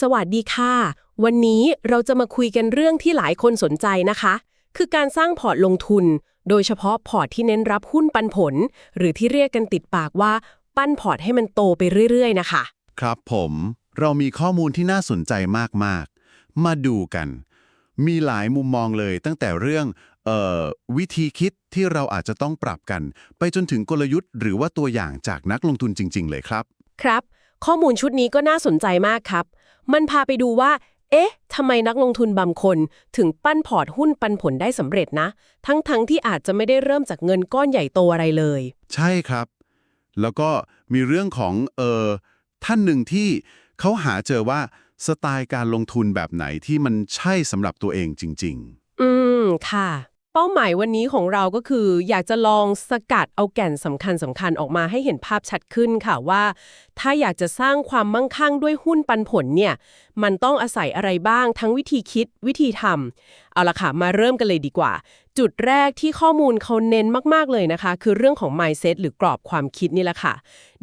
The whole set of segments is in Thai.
สวัสดีค่ะ วันนี้เราจะมาคุยกันเรื่องที่หลายคนสนใจนะคะ คือการสร้างพอร์ตลงทุน โดยเฉพาะพอร์ตที่เน้นรับหุ้นปันผล หรือที่เรียกกันติดปากว่า ปั้นพอร์ตให้มันโตไปเรื่อย ๆ นะคะ ครับผม เรามีข้อมูลที่น่าสนใจมากๆ มาดูกัน มีหลายมุมมองเลยตั้งแต่เรื่องเอ่อวิธีคิดที่เราอาจจะต้องปรับกัน ไปจนถึงกลยุทธ์ หรือว่าตัวอย่างจากนักลงทุนจริง ๆ เลยครับ ครับ ข้อมูลชุดนี้ก็น่าสนใจมากครับ มันพาไปดูว่า เอ๊ะทำไมนักลงทุนบางคน ถึงปั้นพอร์ตหุ้นปันผลได้สำเร็จนะ ทั้งๆที่อาจจะไม่ได้เริ่มจากเงินก้อนใหญ่โตอะไรเลย ใช่ครับ แล้วก็มีเรื่องของเอ่อท่านหนึ่งที่เขาหาเจอว่าสไตล์การลงทุนแบบไหนที่มันใช่สำหรับตัวเองจริงอืม ค่ะ เป้าหมายวันนี้ของเราก็คืออยากจะลองสกัดเอาแก่นสำคัญสำคัญออกมาให้เห็นภาพชัดขึ้นค่ะว่า ถ้าอยากจะสร้างความมั่งคั่งด้วยหุ้นปันผลเนี่ย มันต้องอาศัยอะไรบ้างทั้งวิธีคิดวิธีทำเอาละค่ะ มาเริ่มกันเลยดีกว่า จุดแรกที่ข้อมูลเขาเน้นมาก ๆ เลยนะคะ คือเรื่องของ mindset หรือกรอบความคิดนี่แหละค่ะ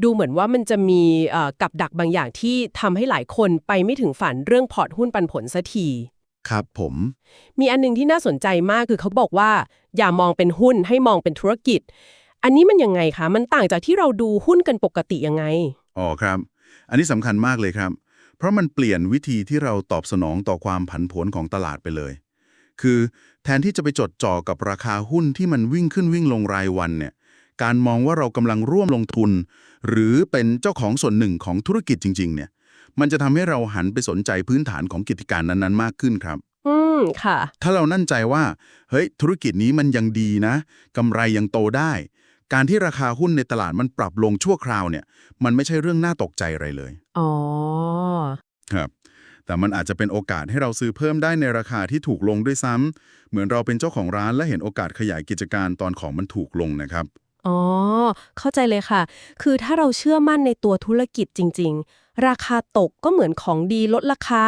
ดูเหมือนว่ามันจะมีอ่อกับดักบางอย่างที่ทำให้หลายคนไปไม่ถึงฝันเรื่องพอร์ตหุ้นปันผลสักที ครับผม มีอันหนึงที่น่าสนใจมากคือเขาบอกว่า อย่ามองเป็นหุ้นให้มองเป็นธุรกิจ อันนี้มันยังไงคะ มันต่างจากที่เราดูหุ้นกันปกติยังไง อ๋อครับ อันนี้สำคัญมากเลยครับ เพราะมันเปลี่ยนวิธีที่เราตอบสนองต่อความผันผวนของตลาดไปเลย คือแทนที่จะไปจดจ่อกับราคาหุ้นที่มันวิ่งขึ้นวิ่งลงรายวันเนี่ย การมองว่าเรากำลังร่วมลงทุน หรือเป็นเจ้าของส่วนหนึ่งของธุรกิจจริง ๆ เนี่ย มันจะทำให้เราหันไปสนใจพื้นฐานของกิจการนั้นๆ มากขึ้นครับ อืม ค่ะ ถ้าเรานั่นใจว่า เฮ้ย ธุรกิจนี้มันยังดีนะกำไรยังโตได้ การที่ราคาหุ้นในตลาดมันปรับลงชั่วคราวเนี่ย มันไม่ใช่เรื่องน่าตกใจอะไรเลย อ๋อ ครับ แต่มันอาจจะเป็นโอกาสให้เราซื้อเพิ่มได้ในราคาที่ถูกลงด้วยซ้ำเหมือนเราเป็นเจ้าของร้านและเห็นโอกาสขยายกิจการตอนของมันถูกลงนะครับ อ๋อ เข้าใจเลยค่ะ คือถ้าเราเชื่อมั่นในตัวธุรกิจจริง ๆ ราคาตกก็เหมือนของดีลดราคา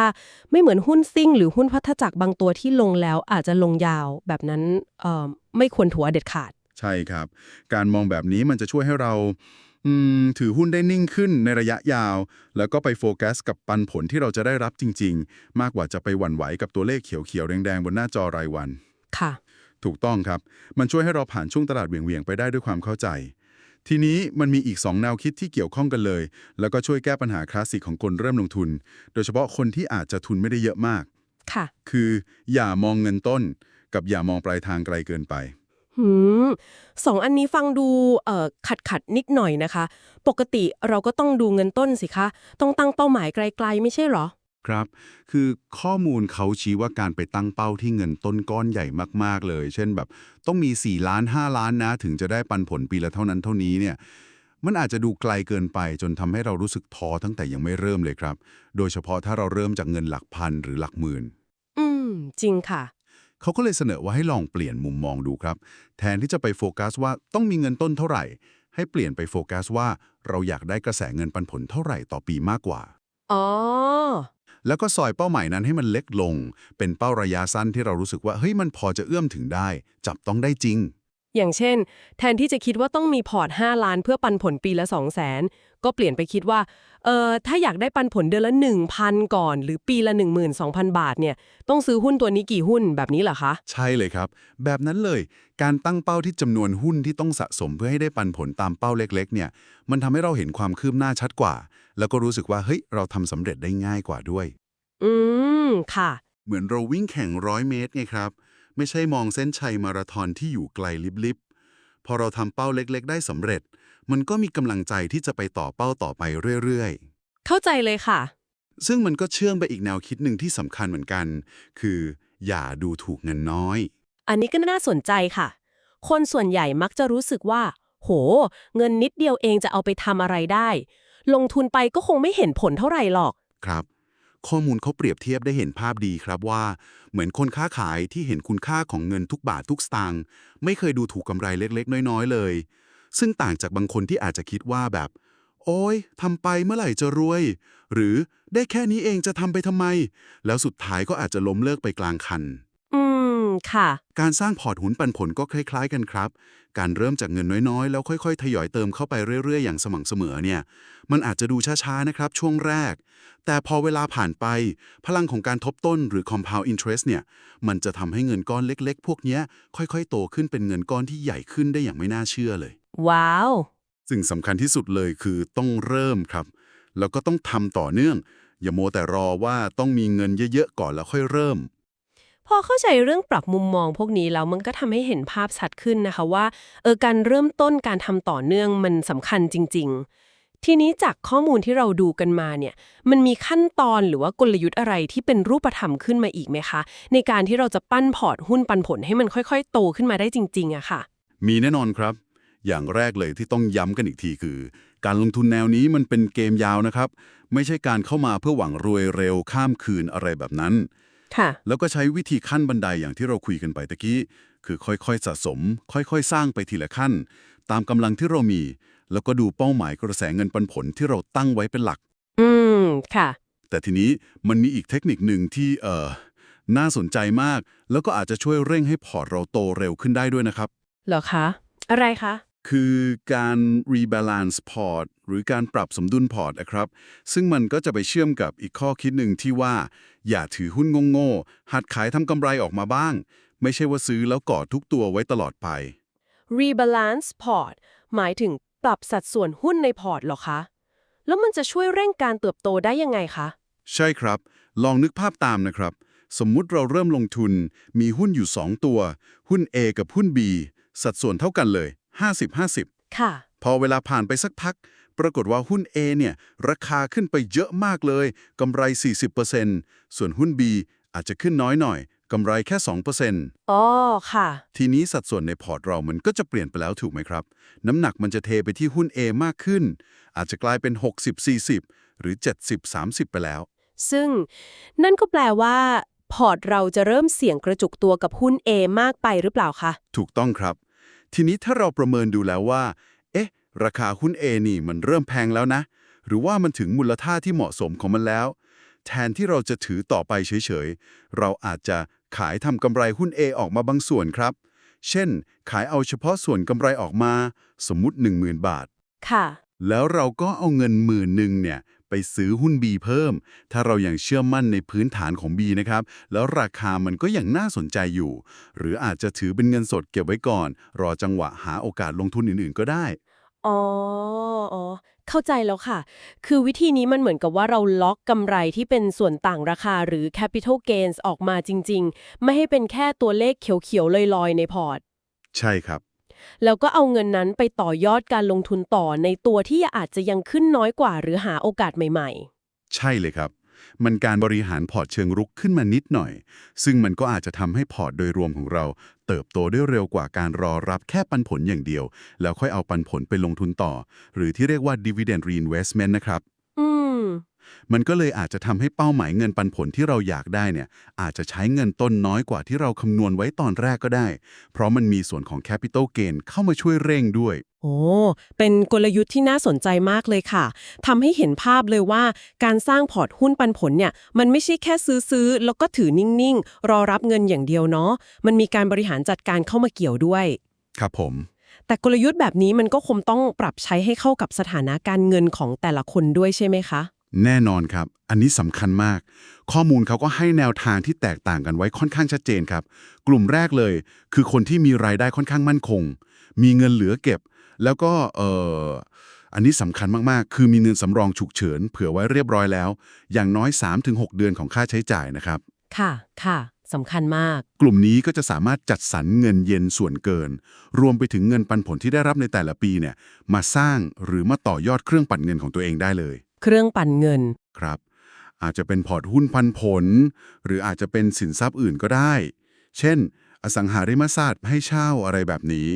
ไม่เหมือนหุ้นซิ่ง หรือหุ้นพัฒจักรบางตัวที่ลงแล้วอาจจะลงยาว แบบนั้นเอ่อไม่ควรถัวเด็ดขาด ใช่ครับ การมองแบบนี้มันจะช่วยให้เราอืมถือหุ้นได้นิ่งขึ้นในระยะยาว แล้วก็ไปโฟกัสกับปันผลที่เราจะได้รับจริง ๆ มากกว่าจะไปหวั่นไหวกับตัวเลขเขียวๆแดงๆบนหน้าจอรายวัน ค่ะ ถูกต้องครับ มันช่วยให้เราผ่านช่วงตลาดเหวี่ยงๆไปได้ด้วยความเข้าใจ ทีนี้มันมีอีก 2 แนวคิดที่เกี่ยวข้องกันเลย แล้วก็ช่วยแก้ปัญหาคลาสสิกของคนเริ่มลงทุน โดยเฉพาะคนที่อาจจะทุนไม่ได้เยอะมากค่ะ คืออย่ามองเงินต้น กับอย่ามองปลายทางไกลเกินไปหืมสองอันนี้ฟังดูเอ่อขัดขัดๆนิดหน่อยนะคะ ปกติเราก็ต้องดูเงินต้นสิคะ ต้องตั้งเป้าหมายไกล ๆ ไม่ใช่เหรอ ครับ คือข้อมูลเขาชี้ว่าการไปตั้งเป้าที่เงินต้นก้อนใหญ่มาก ๆ เลย เช่นแบบ ต้องมี 4 ล้าน 5 ล้านนะ ถึงจะได้ปันผลปีละเท่านั้นเท่านี้เนี่ย มันอาจจะดูไกลเกินไปจนทำให้เรารู้สึกท้อตั้งแต่ยังไม่เริ่มเลยครับ โดยเฉพาะถ้าเราเริ่มจากเงินหลักพันหรือหลักหมื่น อืม จริงค่ะ เขาก็เลยเสนอว่าให้ลองเปลี่ยนมุมมองดูครับ แทนที่จะไปโฟกัสว่าต้องมีเงินต้นเท่าไหร่ ให้เปลี่ยนไปโฟกัสว่า เราอยากได้กระแสเงินปันผลเท่าไหร่ต่อปีมากกว่า อ๋อ แล้วก็ซอยเป้าหมายนั้นให้มันเล็กลง เป็นเป้าระยะสั้นที่เรารู้สึกว่าเฮ้ยมันพอจะเอื้อมถึงได้ จับต้องได้จริง อย่างเช่น แทนที่จะคิดว่าต้องมีพอร์ต 5 ล้านเพื่อปันผลปีละ 2 0 0แสน ก็เปลี่ยนไปคิดว่า เออถ้าอยากได้ปันผลเดือนละ 1,000 ก่อน หรือปีละ 12,000 บาทเนี่ย ต้องซื้อหุ้นตัวนี้กี่หุ้นแบบนี้เหรอคะ ใช่เลยครับ แบบนั้นเลย การตั้งเป้าที่จำนวนหุ้นที่ต้องสะสมเพื่อให้ได้ปันผลตามเป้าเล็ก ๆ เนี่ย มันทำให้เราเห็นความคืบหน้าชัดกว่า แล้วก็รู้สึกว่า เฮ้ย เราทำสำเร็จได้ง่ายกว่าด้วย อืม ค่ะ เหมือนเราวิ่งแข่งร้อยเมตรไงครับ ไม่ใช่มองเส้นชัยมาราธอนที่อยู่ไกลลิบๆ พอเราทำเป้าเล็ก ๆ ได้สำเร็จ มันก็มีกำลังใจที่จะไปต่อเป้าต่อไปเรื่อยเข้าใจเลยค่ะๆซึ่งมันก็เชื่อมไปอีกแนวคิดหนึ่งที่สำคัญเหมือนกัน คือ อย่าดูถูกเงินน้อย อันนี้ก็น่าสนใจค่ะ คนส่วนใหญ่มักจะรู้สึกว่า โห เงินนิดเดียวเองจะเอาไปทำอะไรได้ ลงทุนไปก็คงไม่เห็นผลเท่าไหร่หรอกครับข้อมูลเขาเปรียบเทียบได้เห็นภาพดีครับว่า เหมือนคนค้าขายที่เห็นคุณค่าของเงินทุกบาททุกสตางค์ไม่เคยดูถูกกำไรเล็กๆ น้อย ๆ เลย ซึ่งต่างจากบางคนที่อาจจะคิดว่าแบบ โอ้ยทำไปเมื่อไหร่จะรวย หรือได้แค่นี้เองจะทำไปทำไม แล้วสุดท้ายก็อาจจะล้มเลิกไปกลางคัน ค่ะ การสร้างพอร์ตหุ้นปันผลก็คล้าย ๆ กันครับ การเริ่มจากเงินน้อยๆ แล้วค่อยๆ ทยอยเติมเข้าไปเรื่อยๆ อย่างสม่ำเสมอเนี่ย มันอาจจะดูช้าๆ นะครับ ช่วงแรก แต่พอเวลาผ่านไป พลังของการทบต้นหรือ compound interest เนี่ย มันจะทำให้เงินก้อนเล็กๆ พวกเนี้ยค่อยๆ โตขึ้นเป็นเงินก้อนที่ใหญ่ขึ้นได้อย่างไม่น่าเชื่อเลย ว้าว สิ่งสำคัญที่สุดเลยคือต้องเริ่มครับ แล้วก็ต้องทำต่อเนื่อง อย่าโมวแต่รอว่าต้องมีเงินเยอะๆ ก่อนแล้วค่อยเริ่มพ อเข้าใจเรื่องปรับมุมมองพวกนี้แล้วมันก็ทำให้เห็นภาพชัดขึ้นนะคะว่าเออการเริ่มต้นการทำต่อเนื่องมันสำคัญจริง ๆ ทีนี้จากข้อมูลที่เราดูกันมาเนี่ยมันมีขั้นตอนหรือว่ากลยุทธ์อะไรที่เป็นรูปธรรมขึ้นมาอีกไหมคะ ในการที่เราจะปั้นพอร์ตหุ้นปันผลให้มันค่อยๆ โตขึ้นมาได้จริงๆอะค่ะ มีแน่นอนครับ อย่างแรกเลยที่ต้องย้ำกันอีกทีคือ การลงทุนแนวนี้มันเป็นเกมยาวนะครับ ไม่ใช่การเข้ามาเพื่อหวังรวยเร็วข้ามคืนอะไรแบบนั้น ค่ะ แล้วก็ใช้วิธีขั้นบันไดอย่างที่เราคุยกันไปตะกี้ คือค่อยๆสะสม ค่อยๆ สร้างไปทีละขั้น ตามกำลังที่เรามี แล้วก็ดูเป้าหมายกระแสเงินปันผลที่เราตั้งไว้เป็นหลัก อืม ค่ะ แต่ทีนี้มันมีอีกเทคนิคหนึ่งที่เอ่อน่าสนใจมาก แล้วก็อาจจะช่วยเร่งให้พอร์ตเราโตเร็วขึ้นได้ด้วยนะครับ เหรอคะ อะไรคะ คือการ rebalance port หรือการปรับสมดุลพอร์ตนะครับ ซึ่งมันก็จะไปเชื่อมกับอีกข้อคิดหนึ่งที่ว่า อย่าถือหุ้นโง่ๆหัดขายทำกำไรออกมาบ้าง ไม่ใช่ว่าซื้อแล้วกอดทุกตัวไว้ตลอดไป rebalance port หมายถึงปรับสัดส่วนหุ้นในพอร์ตเหรอคะ แล้วมันจะช่วยเร่งการเติบโตได้ยังไงคะ ใช่ครับ ลองนึกภาพตามนะครับ สมมุติเราเริ่มลงทุน มีหุ้นอยู่ 2 ตัว หุ้น A กับหุ้น B สัดส่วนเท่ากันเลย 50-50 ค่ะ พอเวลาผ่านไปสักพัก ปรากฏว่าหุ้น A เนี่ยราคาขึ้นไปเยอะมากเลยกำไร 40%ส่วนหุ้น B อาจจะขึ้นน้อยหน่อยกำไรแค่ 2%อ๋อ ค่ะ ทีนี้สัดส่วนในพอร์ตเรามันก็จะเปลี่ยนไปแล้วถูกไหมครับ น้ำหนักมันจะเทไปที่หุ้น A มากขึ้น อาจจะกลายเป็น 60-40 หรือ 70-30 ไปแล้ว ซึ่งนั่นก็แปลว่า พอร์ตเราจะเริ่มเสี่ยงกระจุกตัวกับหุ้น A มากไปหรือเปล่าคะ ถูกต้องครับ ทีนี้ถ้าเราประเมินดูแล้วว่า เอ๊ะ ราคาหุ้น A นี่มันเริ่มแพงแล้วนะ หรือว่ามันถึงมูลค่าที่เหมาะสมของมันแล้ว แทนที่เราจะถือต่อไปเฉยๆ เราอาจจะขายทำกำไรหุ้น A ออกมาบางส่วนครับ เช่น ขายเอาเฉพาะส่วนกำไรออกมา สมมุติ 10,000 บาท ค่ะ แล้วเราก็เอาเงินหมื่นหนึ่งเนี่ย ไปซื้อหุ้น B เพิ่ม ถ้าเรายัางเชื่อมั่นในพื้นฐานของ B นะครับ แล้วราคามันก็ยังน่าสนใจอยู่ หรืออาจจะถือเป็นเงินสดเก็บไว้ก่อน รอจังหวะหาโอกาสลงทุนอื่นๆ ก็ได้ อ๋ออ๋อเข้าใจแล้วค่ะ คือวิธีนี้มันเหมือนกับว่าเราล็อกกำไรที่เป็นส่วนต่างราคาหรือ capital gains ออกมาจริง ๆ ไม่ให้เป็นแค่ตัวเลขเขียวๆลอยๆในพอร์ต ใช่ครับ แล้วก็เอาเงินนั้นไปต่อยอดการลงทุนต่อในตัวที่อาจจะยังขึ้นน้อยกว่า หรือหาโอกาสใหม่ ๆ ใช่เลยครับ มันการบริหารพอร์ตเชิงรุกขึ้นมานิดหน่อย ซึ่งมันก็อาจจะทำให้พอร์ตโดยรวมของเรา เติบโตได้เร็วกว่าการรอรับแค่ปันผลอย่างเดียว แล้วค่อยเอาปันผลไปลงทุนต่อ หรือที่เรียกว่า dividend reinvestment นะครับ มันก็เลยอาจจะทำให้เป้าหมายเงินปันผลที่เราอยากได้เนี่ย อาจจะใช้เงินต้นน้อยกว่าที่เราคำนวณไว้ตอนแรกก็ได้ เพราะมันมีส่วนของ capital gain เข้ามาช่วยเร่งด้วย โอ้ เป็นกลยุทธ์ที่น่าสนใจมากเลยค่ะ ทำให้เห็นภาพเลยว่าการสร้างพอร์ตหุ้นปันผลเนี่ย มันไม่ใช่แค่ซื้อซื้อๆแล้วก็ถือนิ่งๆ รอรับเงินอย่างเดียวเนาะ มันมีการบริหารจัดการเข้ามาเกี่ยวด้วย ครับผม แต่กลยุทธ์แบบนี้มันก็คงต้องปรับใช้ให้เข้ากับสถานะการเงินของแต่ละคนด้วยใช่ไหมคะ แน่นอนครับ อันนี้สำคัญมาก ข้อมูลเขาก็ให้แนวทางที่แตกต่างกันไว้ค่อนข้างชัดเจนครับ กลุ่มแรกเลย คือคนที่มีรายได้ค่อนข้างมั่นคง มีเงินเหลือเก็บ แล้วก็เอ่ออันนี้สำคัญมากๆ คือมีเงินสำรองฉุกเฉิน เผื่อไว้เรียบร้อยแล้ว อย่างน้อย 3-6 เดือนของค่าใช้จ่ายนะครับ ค่ะ ค่ะ สำคัญมาก กลุ่มนี้ก็จะสามารถจัดสรรเงินเย็นส่วนเกิน รวมไปถึงเงินปันผลที่ได้รับในแต่ละปีเนี่ยมาสร้างหรือมาต่อยอดเครื่องปั่นเงินของตัวเองได้เลย เครื่องปั่นเงินครับ อาจจะเป็นพอร์ตหุ้นพันผล หรืออาจจะเป็นสินทรัพย์อื่นก็ได้ เช่น อสังหาริมทรัพย์ให้เช่าอะไรแบบนี้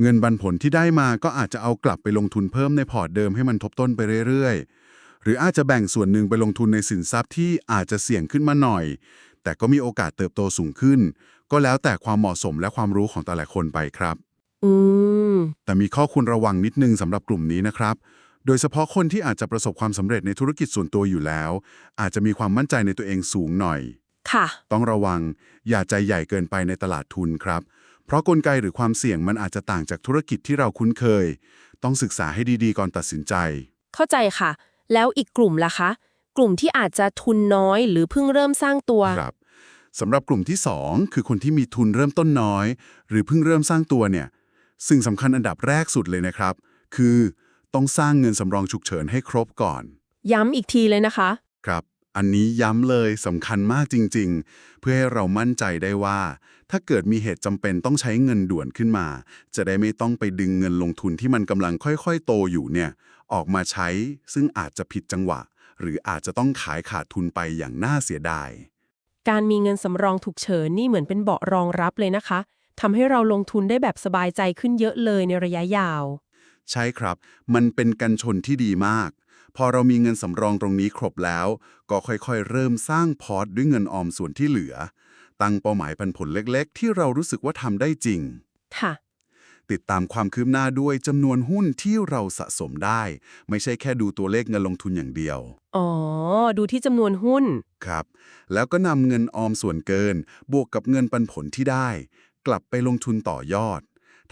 เงินปันผลที่ได้มาก็อาจจะเอากลับไปลงทุนเพิ่มในพอร์ตเดิมให้มันทบต้นไปเรื่อยๆหรืออาจจะแบ่งส่วนหนึ่งไปลงทุนในสินทรัพย์ที่อาจจะเสี่ยงขึ้นมาหน่อย แต่ก็มีโอกาสเติบโตสูงขึ้น ก็แล้วแต่ความเหมาะสมและความรู้ของแต่ละคนไปครับ อืม แต่มีข้อควรระวังนิดนึงสำหรับกลุ่มนี้นะครับ โดยเฉพาะคนที่อาจจะประสบความสำเร็จในธุรกิจส่วนตัวอยู่แล้ว อาจจะมีความมั่นใจในตัวเองสูงหน่อย ค่ะ ต้องระวังอย่าใจใหญ่เกินไปในตลาดทุนครับ เพราะกลไกหรือความเสี่ยงมันอาจจะต่างจากธุรกิจที่เราคุ้นเคย ต้องศึกษาให้ดีๆก่อนตัดสินใจ เข้าใจค่ะ แล้วอีกกลุ่มล่ะคะ กลุ่มที่อาจจะทุนน้อยหรือเพิ่งเริ่มสร้างตัว ครับ สำหรับกลุ่มที่ 2 คือคนที่มีทุนเริ่มต้นน้อย หรือเพิ่งเริ่มสร้างตัวเนี่ยสิ่งสำคัญอันดับแรกสุดเลยนะครับ คือต้องสร้างเงินสำรองฉุกเฉินให้ครบก่อน ย้ำอีกทีเลยนะคะ ครับ อันนี้ย้ำเลยสำคัญมากจริง ๆ เพื่อให้เรามั่นใจได้ว่า ถ้าเกิดมีเหตุจำเป็นต้องใช้เงินด่วนขึ้นมา จะได้ไม่ต้องไปดึงเงินลงทุนที่มันกำลังค่อยๆ โตอยู่เนี่ยออกมาใช้ซึ่งอาจจะผิดจังหวะ หรืออาจจะต้องขายขาดทุนไปอย่างน่าเสียดาย การมีเงินสำรองฉุกเฉินนี่เหมือนเป็นเบาะรองรับเลยนะคะทำให้เราลงทุนได้แบบสบายใจขึ้นเยอะเลยในระยะยาว ใช่ครับ มันเป็นกันชนที่ดีมาก พอเรามีเงินสำรองตรงนี้ครบแล้ว ก็ค่อยๆ เริ่มสร้างพอร์ตด้วยเงินออมส่วนที่เหลือ ตั้งเป้าหมายปันผลเล็กๆ ที่เรารู้สึกว่าทำได้จริง ค่ะ ติดตามความคืบหน้าด้วยจำนวนหุ้นที่เราสะสมได้ ไม่ใช่แค่ดูตัวเลขเงินลงทุนอย่างเดียว อ๋อ ดูที่จำนวนหุ้น ครับ แล้วก็นำเงินออมส่วนเกิน บวกกับเงินปันผลที่ได้ กลับไปลงทุนต่อยอด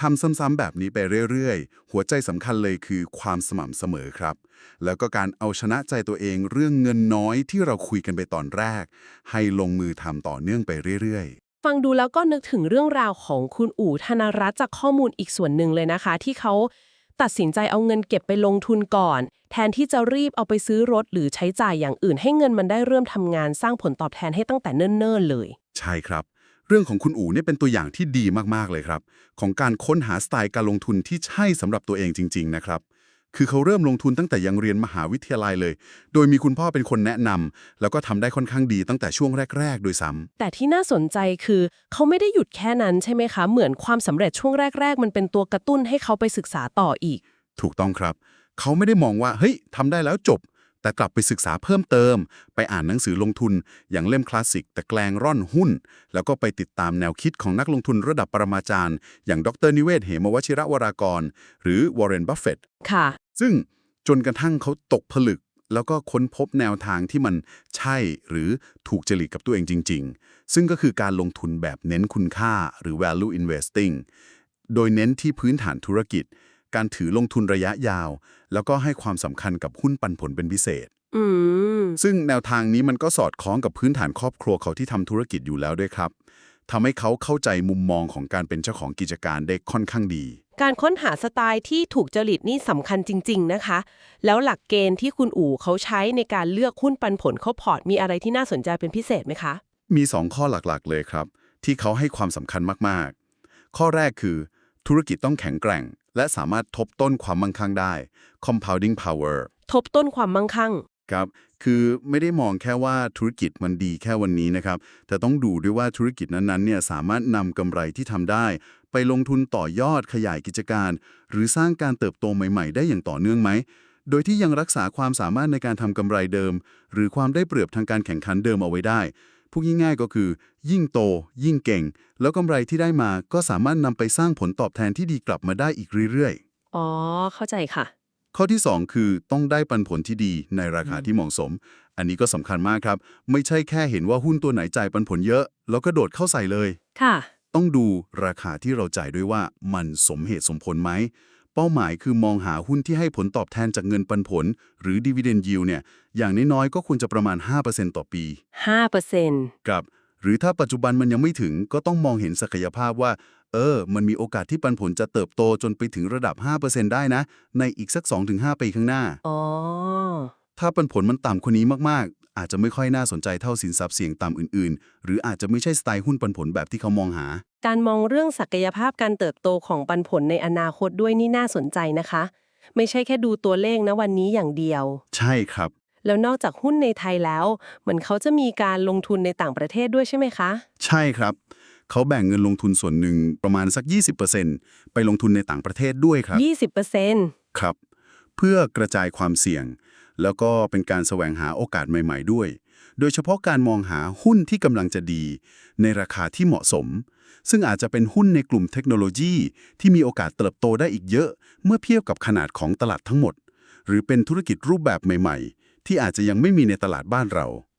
ทำซ้ำๆแบบนี้ไปเรื่อยๆ หัวใจสำคัญเลยคือความสม่ำเสมอครับ แล้วก็การเอาชนะใจตัวเองเรื่องเงินน้อยที่เราคุยกันไปตอนแรก ให้ลงมือทำต่อเนื่องไปเรื่อยๆ ฟังดูแล้วก็นึกถึงเรื่องราวของคุณอู่ธนรัตน์จากข้อมูลอีกส่วนหนึ่งเลยนะคะ ที่เขาตัดสินใจเอาเงินเก็บไปลงทุนก่อน แทนที่จะรีบเอาไปซื้อรถหรือใช้จ่ายอย่างอื่น ให้เงินมันได้เริ่มทำงานสร้างผลตอบแทนให้ตั้งแต่เนิ่นๆเลย ใช่ครับ เรื่องของคุณอู๋เนี่ยเป็นตัวอย่างที่ดีมากๆเลยครับ ของการค้นหาสไตล์การลงทุนที่ใช่สำหรับตัวเองจริง ๆ นะครับ คือเขาเริ่มลงทุนตั้งแต่ยังเรียนมหาวิทยาลัยเลย โดยมีคุณพ่อเป็นคนแนะนำแล้วก็ทำได้ค่อนข้างดีตั้งแต่ช่วงแรก ๆ โดยซ้ำแต่ที่น่าสนใจคือ เขาไม่ได้หยุดแค่นั้นใช่ไหมคะ เหมือนความสำเร็จช่วงแรก ๆ มันเป็นตัวกระตุ้นให้เขาไปศึกษาต่ออีก ถูกต้องครับ เขาไม่ได้มองว่าเฮ้ยทำได้แล้วจบ แต่กลับไปศึกษาเพิ่มเติม ไปอ่านหนังสือลงทุน อย่างเล่มคลาสสิกแต่แกลงร่อนหุ้น แล้วก็ไปติดตามแนวคิดของนักลงทุนระดับปรมาจารย์ อย่างดรนิเวศน์เหมวชิระวรากร หรือวอร์เรน บัฟเฟตต์ค่ะ ซึ่งจนกระทั่งเขาตกผลึก แล้วก็ค้นพบแนวทางที่มันใช่หรือถูกจริตกับตัวเองจริง ๆ ซึ่งก็คือการลงทุนแบบเน้นคุณค่าหรือ value investing โดยเน้นที่พื้นฐานธุรกิจ การถือลงทุนระยะยาว แล้วก็ให้ความสำคัญกับหุ้นปันผลเป็นพิเศษอืมซึ่งแนวทางนี้มันก็สอดคล้องกับพื้นฐานครอบครัวเขาที่ทำธุรกิจอยู่แล้วด้วยครับทำให้เขาเข้าใจมุมมองของการเป็นเจ้าของกิจการได้ค่อนข้างดี การค้นหาสไตล์ที่ถูกจริตนี่สำคัญจริง ๆ นะคะ แล้วหลักเกณฑ์ที่คุณอู่เขาใช้ในการเลือกหุ้นปันผลเข้าพอร์ตมีอะไรที่น่าสนใจเป็นพิเศษไหมคะ มี 2 ข้อหลักๆ เลยครับ ที่เขาให้ความสำคัญมากๆ ข้อแรกคือ ธุรกิจต้องแข็งแกร่ง และสามารถทบต้นความมั่งคั่งได้ compounding power ทบต้นความมั่งคั่ง ครับ คือไม่ได้มองแค่ว่าธุรกิจมันดีแค่วันนี้นะครับ แต่ต้องดูด้วยว่าธุรกิจนั้นๆเนี่ยสามารถนำกำไรที่ทำได้ ไปลงทุนต่อยอดขยายกิจการ หรือสร้างการเติบโตใหม่ๆ ได้อย่างต่อเนื่องไหม โดยที่ยังรักษาความสามารถในการทำกำไรเดิม หรือความได้เปรียบทางการแข่งขันเดิมเอาไว้ได้พูดง่ายๆก็คือ ยิ่งโต ยิ่งเก่ง แล้วกำไรที่ได้มาก็สามารถนำไปสร้างผลตอบแทนที่ดีกลับมาได้อีกเรื่อยๆ อ๋อ เข้าใจค่ะ ข้อที่ 2 คือต้องได้ปันผลที่ดีในราคาที่เหมาะสม อันนี้ก็สำคัญมากครับ ไม่ใช่แค่เห็นว่าหุ้นตัวไหนจ่ายปันผลเยอะ แล้วก็โดดเข้าใส่เลย ค่ะ ต้องดูราคาที่เราจ่ายด้วยว่ามันสมเหตุสมผลไหม เป้าหมายคือมองหาหุ้นที่ให้ผลตอบแทนจากเงินปันผล หรือ dividend yield เนี่ย อย่างน้อยๆก็ควรจะประมาณ 5%ต่อปี 5%ครับ หรือถ้าปัจจุบันมันยังไม่ถึงก็ต้องมองเห็นศักยภาพว่า เออ มันมีโอกาสที่ปันผลจะเติบโตจนไปถึงระดับ 5%ได้นะ ในอีกสัก 2-5 ปีข้างหน้า อ๋อ ถ้าปันผลมันต่ำกว่านี้มาก ๆ อาจจะไม่ค่อยน่าสนใจเท่าสินทรัพย์เสี่ยงต่ำอื่น ๆ หรืออาจจะไม่ใช่สไตล์หุ้นปันผลแบบที่เขามองหา การมองเรื่องศักยภาพการเติบโตของปันผลในอนาคตด้วยนี่น่าสนใจนะคะ ไม่ใช่แค่ดูตัวเลขนะวันนี้อย่างเดียว ใช่ครับ แล้วนอกจากหุ้นในไทยแล้ว เหมือนเขาจะมีการลงทุนในต่างประเทศด้วยใช่ไหมคะ ใช่ครับ เขาแบ่งเงินลงทุนส่วนหนึ่งประมาณสัก 20%ไปลงทุนในต่างประเทศด้วยครับ 20%ครับ เพื่อกระจายความเสี่ยง แล้วก็เป็นการแสวงหาโอกาสใหม่ ๆ ด้วย โดยเฉพาะการมองหาหุ้นที่กำลังจะดี ในราคาที่เหมาะสม ซึ่งอาจจะเป็นหุ้นในกลุ่มเทคโนโลยี ที่มีโอกาสเติบโตได้อีกเยอะ เมื่อเทียบกับขนาดของตลาดทั้งหมด หรือเป็นธุรกิจรูปแบบใหม่ ๆ ที่อาจจะยังไม่มีในตลาดบ้านเราค่ะ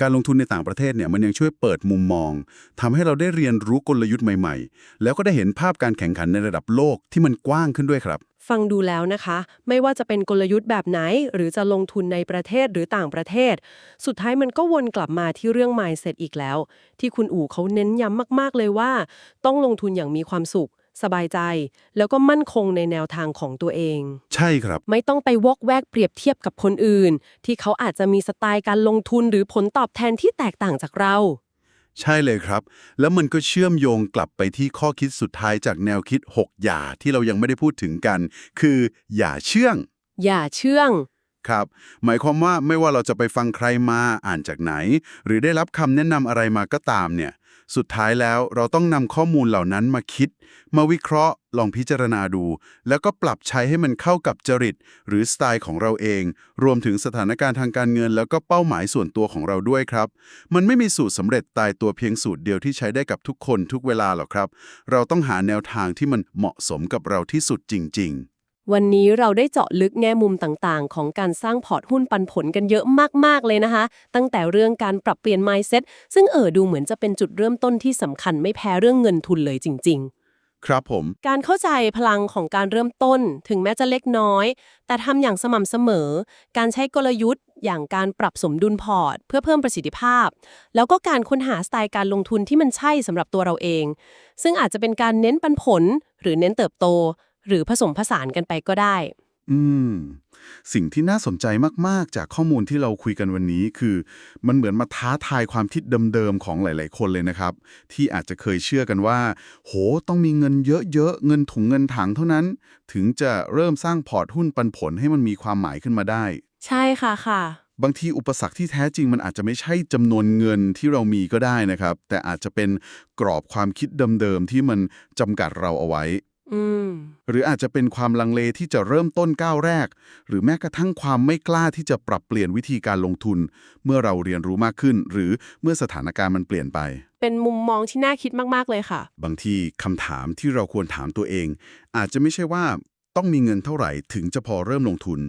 การลงทุนในต่างประเทศเนี่ยมันยังช่วยเปิดมุมมองทำให้เราได้เรียนรู้กลยุทธ์ใหม่ๆ แล้วก็ได้เห็นภาพการแข่งขันในระดับโลกที่มันกว้างขึ้นด้วยครับ ฟังดูแล้วนะคะ ไม่ว่าจะเป็นกลยุทธ์แบบไหน หรือจะลงทุนในประเทศหรือต่างประเทศ สุดท้ายมันก็วนกลับมาที่เรื่อง mindset อีกแล้ว ที่คุณอู๋เขาเน้นย้ำมาก ๆ เลยว่า ต้องลงทุนอย่างมีความสุข สบายใจ แล้วก็มั่นคงในแนวทางของตัวเอง ใช่ครับ ไม่ต้องไปวอกแวกเปรียบเทียบกับคนอื่น ที่เขาอาจจะมีสไตล์การลงทุนหรือผลตอบแทนที่แตกต่างจากเรา ใช่เลยครับ แล้วมันก็เชื่อมโยงกลับไปที่ข้อคิดสุดท้ายจากแนวคิด 6 อย่าที่เรายังไม่ได้พูดถึงกัน คืออย่าเชื่อง อย่าเชื่องครับหมายความว่าไม่ว่าเราจะไปฟังใครมาอ่านจากไหน หรือได้รับคำแนะนำอะไรมาก็ตามเนี่ย สุดท้ายแล้วเราต้องนำข้อมูลเหล่านั้นมาคิด มาวิเคราะห์ ลองพิจารณาดู แล้วก็ปรับใช้ให้มันเข้ากับจริต หรือสไตล์ของเราเอง รวมถึงสถานการณ์ทางการเงิน แล้วก็เป้าหมายส่วนตัวของเราด้วยครับ มันไม่มีสูตรสำเร็จตายตัวเพียงสูตรเดียวที่ใช้ได้กับทุกคนทุกเวลาหรอกครับ เราต้องหาแนวทางที่มันเหมาะสมกับเราที่สุดจริง ๆ วันนี้เราได้เจาะลึกแง่มุมต่างๆ ของการสร้างพอร์ตหุ้นปันผลกันเยอะมาก ๆ เลยนะคะ ตั้งแต่เรื่องการปรับเปลี่ยน mindset ซึ่งเออดูเหมือนจะเป็นจุดเริ่มต้นที่สำคัญไม่แพ้เรื่องเงินทุนเลยจริงครับผมๆการเข้าใจพลังของการเริ่มต้นถึงแม้จะเล็กน้อย แต่ทำอย่างสม่ำเสมอ การใช้กลยุทธ์ อย่างการปรับสมดุลพอร์ต เพื่อเพิ่มประสิทธิภาพ แล้วก็การค้นหาสไตล์การลงทุนที่มันใช่สำหรับตัวเราเอง ซึ่งอาจจะเป็นการเน้นปันผลหรือเน้นเติบโต หรือผสมผสานกันไปก็ได้ อืม สิ่งที่น่าสนใจมาก ๆ จากข้อมูลที่เราคุยกันวันนี้คือ มันเหมือนมาท้าทายความคิดเดิม ๆ ของหลาย ๆ คนเลยนะครับ ที่อาจจะเคยเชื่อกันว่า โห ต้องมีเงินเยอะ ๆ เงินถุงเงินถังเท่านั้น ถึงจะเริ่มสร้างพอร์ตหุ้นปันผลให้มันมีความหมายขึ้นมาได้ ใช่ค่ะค่ะ บางทีอุปสรรคที่แท้จริงมันอาจจะไม่ใช่จำนวนเงินที่เรามีก็ได้นะครับ แต่อาจจะเป็นกรอบความคิดเดิมๆที่มันจำกัดเราเอาไว้ อืม หรืออาจจะเป็นความลังเลที่จะเริ่มต้นก้าวแรก หรือแม้กระทั่งความไม่กล้าที่จะปรับเปลี่ยนวิธีการลงทุน เมื่อเราเรียนรู้มากขึ้น หรือเมื่อสถานการณ์มันเปลี่ยนไป เป็นมุมมองที่น่าคิดมาก ๆ เลยค่ะ บางทีคำถามที่เราควรถามตัวเอง อาจจะไม่ใช่ว่าต้องมีเงินเท่าไหร่ถึงจะพอเริ่มลงทุน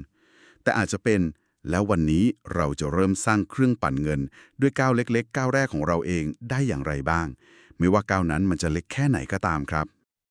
แต่อาจจะเป็นแล้ววันนี้เราจะเริ่มสร้างเครื่องปั่นเงิน ด้วยก้าวเล็กๆก้าวแรกของเราเองได้อย่างไรบ้าง ไม่ว่าก้าวนั้นมันจะเล็กแค่ไหนก็ตามครับ